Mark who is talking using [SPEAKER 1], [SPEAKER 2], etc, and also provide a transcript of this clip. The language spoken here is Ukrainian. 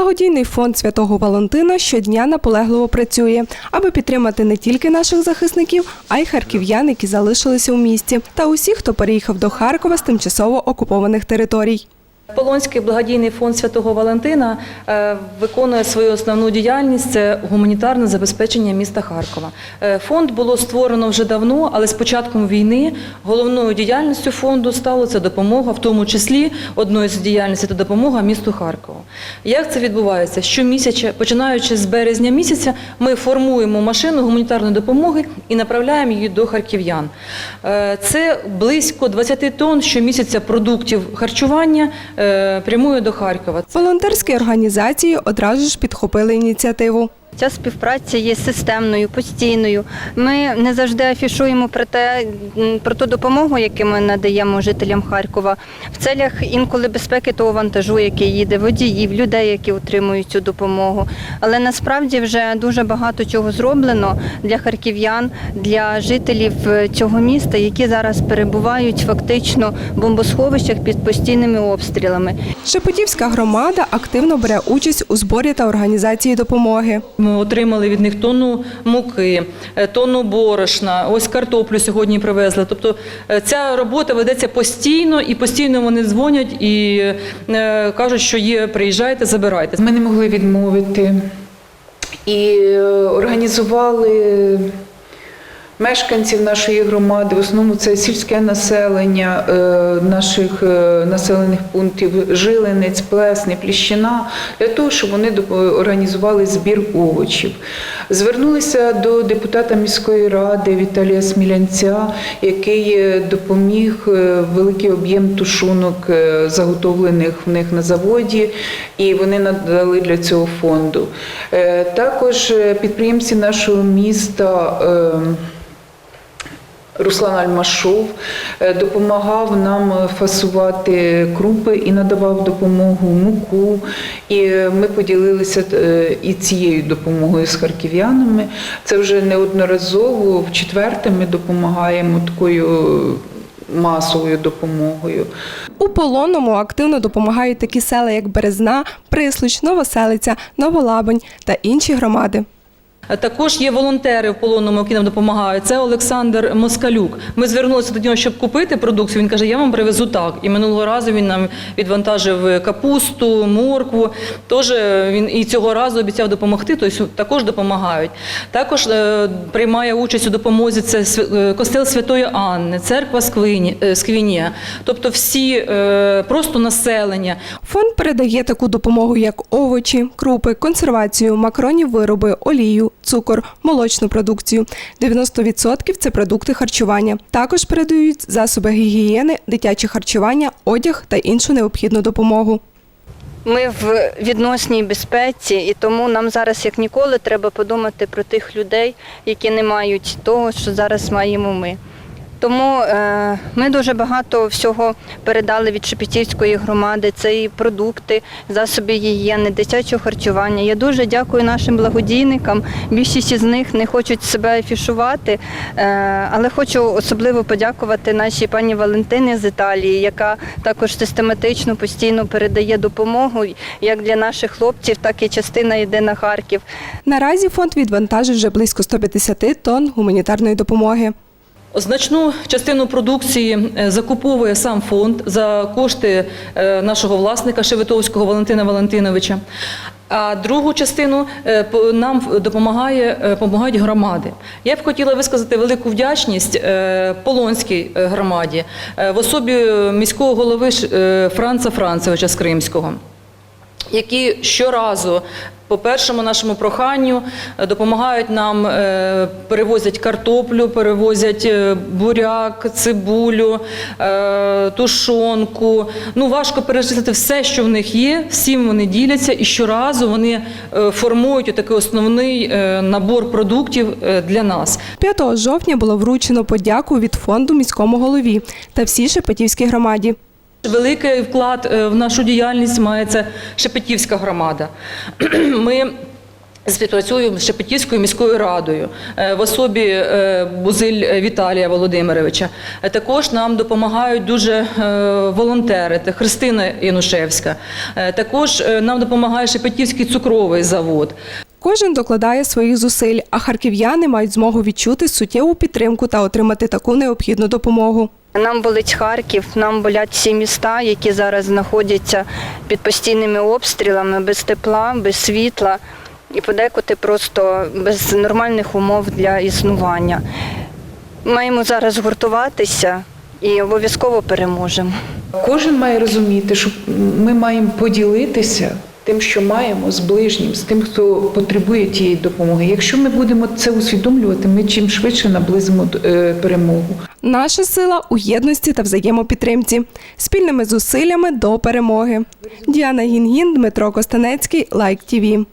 [SPEAKER 1] Благодійний фонд святого Валентина щодня наполегливо працює, аби підтримати не тільки наших захисників, а й харків'ян, які залишилися у місті, та усіх, хто переїхав до Харкова з тимчасово окупованих територій.
[SPEAKER 2] Полонський благодійний фонд Святого Валентина е, виконує свою основну діяльність це гуманітарне забезпечення міста Харкова. Е, Фонд було створено вже давно, але з початком війни головною діяльністю фонду стало це допомога, в тому числі одною з діяльностей це допомога місту Харкову. Як це відбувається? Щомісяця, починаючи з березня місяця, ми формуємо машину гуманітарної допомоги і направляємо її до харків'ян. Е, Це близько 20 тонн щомісяця продуктів харчування прямує до Харкова.
[SPEAKER 1] Волонтерські організації одразу ж підхопили ініціативу.
[SPEAKER 3] Ця співпраця є системною, постійною. Ми не завжди афішуємо про те, про ту допомогу, яку ми надаємо жителям Харкова в целях інколи безпеки того вантажу, який їде, водіїв, людей, які отримують цю допомогу. Але насправді вже дуже багато чого зроблено для харків'ян, для жителів е, цього міста, які зараз перебувають фактично в бомбосховищах під постійними обстрілами.
[SPEAKER 1] Шепетівська громада активно бере участь у зборі та організації допомоги.
[SPEAKER 2] Отримали від них тонну муки, е, тонну борошна, ось картоплю сьогодні привезли. Тобто е, ця робота ведеться постійно і постійно вони дзвонять і е, кажуть, що є, приїжджайте, забирайте.
[SPEAKER 4] Ми не могли відмовити і організували мешканців нашої громади, в основному це сільське населення е, наших е, населених пунктів Жилинець, Плесни, Пліщина, для того, щоб вони організували збір овочів. Звернулися до депутата міської ради Віталія Смілянця, який е, допоміг великий об'єм тушунок, заготовлених в них на заводі, і вони надали для цього фонду. Також підприємці нашого міста. Руслан Альмашов е, допомагав нам е, фасувати крупи і надавав допомогу муку. І е, ми поділилися і цією допомогою з харків'янами. Це вже неодноразово. В четверте ми допомагаємо такою масовою допомогою.
[SPEAKER 1] У полонному активно допомагають такі села, як Березна, Прислуч, Новоселиця, Новолабань та інші громади.
[SPEAKER 2] Також є волонтери в полонному, які нам допомагають. Це Олександр Москалюк. Ми звернулися до нього, щоб купити продукцію. Він каже, я вам привезу так. І минулого разу він нам відвантажив капусту, моркву. Тож він і цього разу обіцяв допомогти, тобто також допомагають. Також е, приймає участь у допомозі це е, костел Святої Анни, церква е, Сквінія. Тобто всі е, просто населення.
[SPEAKER 1] Фонд передає таку допомогу, як овочі, крупи, консервацію, макронні вироби, олію, цукор, молочну продукцію. 90% – це продукти харчування. Також передають засоби гігієни, дитяче харчування, одяг та іншу необхідну допомогу.
[SPEAKER 3] Ми в відносній безпеці, і тому нам зараз, як ніколи, треба подумати про тих людей, які не мають того, що зараз маємо ми. Тому е, ми дуже багато всього передали від Шепетівської громади. Це і продукти, засоби гігієни, дитячого харчування. Я дуже дякую нашим благодійникам. Більшість із них не хочуть себе афішувати, е, але хочу особливо подякувати нашій пані Валентині з Італії, яка також систематично постійно передає допомогу як для наших хлопців, так і частина йде на Харків.
[SPEAKER 1] Наразі фонд відвантажив вже близько 150 тонн гуманітарної допомоги.
[SPEAKER 2] Значну частину продукції е, закуповує сам фонд за кошти е, нашого власника Шевитовського Валентина Валентиновича. А другу частину е, нам допомагає, допомагають громади. Я б хотіла висказати велику вдячність Полонській громаді в особі міського голови Франца Францевича з Кримського які щоразу по першому нашому проханню е, допомагають нам, е, перевозять картоплю, перевозять е, буряк, цибулю, тушонку. Ну важко перечислити все, що в них є. Всім вони діляться, і щоразу вони формують такий основний набор продуктів для нас.
[SPEAKER 1] 5 жовтня було вручено подяку від фонду міському голові та всій Шепетівській громаді.
[SPEAKER 2] Великий вклад е, в нашу діяльність має це Шепетівська громада. Ми Співпрацюємо з Шепетівською міською радою е, в особі е, Бузиль Віталія Володимировича. Також нам допомагають дуже волонтери, це Христина Янушевська. Також нам допомагає Шепетівський цукровий завод.
[SPEAKER 1] Кожен докладає своїх зусиль, а харків'яни мають змогу відчути суттєву підтримку та отримати таку необхідну допомогу.
[SPEAKER 3] Нам болить Харків, нам болять всі міста, які зараз знаходяться під постійними обстрілами, без тепла, без світла і подекуди просто без нормальних умов для існування. Маємо зараз гуртуватися і обов'язково переможемо.
[SPEAKER 4] Кожен має розуміти, що ми маємо поділитися тим, що маємо з ближнім, з тим, хто потребує тієї допомоги. Якщо ми будемо це усвідомлювати, ми чим швидше наблизимо е, перемогу.
[SPEAKER 1] Наша сила у єдності та взаємопідтримці. Спільними зусиллями до перемоги. Діана Гінгін, Дмитро Костанецький, Лайк ТІВІ.